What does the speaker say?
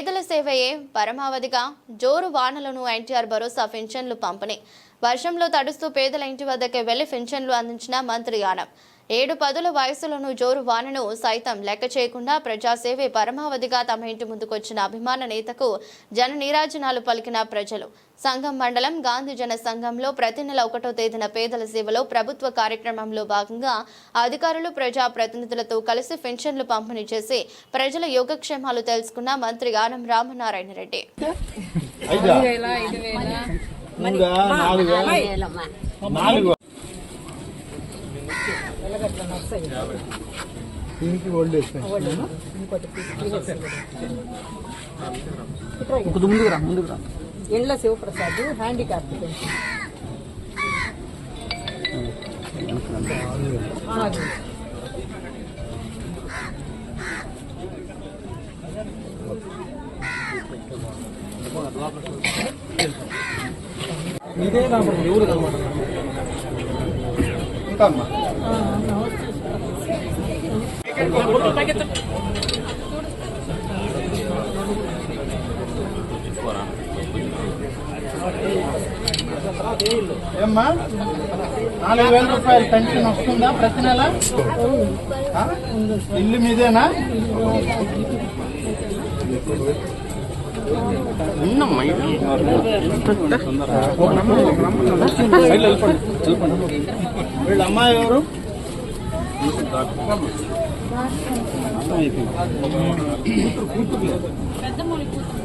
పేదల సేవయే పరమావధిగా జోరు వానలను ఎన్టీఆర్ భరోసా పింఛన్లు పంపిణీ. వర్షంలో తడుస్తూ పేదల ఇంటి వద్దకే వెళ్ళి పింఛన్లు అందించిన మంత్రి యానం. ఏడు పదుల వయసులోను జోరు వానను సైతం లెక్క చేయకుండా ప్రజాసేవే పరమావధిగా తమ ఇంటి ముందుకొచ్చిన అభిమాన నేతకు జన నీరాజనాలు పలికిన ప్రజలు. సంఘం మండలం గాంధీ జన సంఘంలో ప్రతి నెల ఒకటో తేదీన పేదల సేవలో ప్రభుత్వ కార్యక్రమంలో భాగంగా అధికారులు ప్రజా ప్రతినిధులతో కలిసి పెన్షన్లు పంపిణీ చేసి ప్రజల యోగక్షేమాలు తెలుసుకున్న మంత్రి ఆనం రామనారాయణ రెడ్డి. ఐదా మూడా నాలుగు నాలుగు దీనికి ఓల్డ్ పెన్షన్. ముందుకు రా ముందుకు రా. ఎండ్ల శివప్రసాద్ హ్యాండిక్యాప్. ఇదే కనపడుతుంది ఎవరు ఇంకా అమ్మా. ఏమ్మా? నాలుగు వేల రూపాయలు పెన్షన్ వస్తుందా ప్రతి నెల? ఇల్లు మీదేనా? వీళ్ళ అమ్మాయి ఎవరు? అర్థమైపోయింది కూతురు కూతురు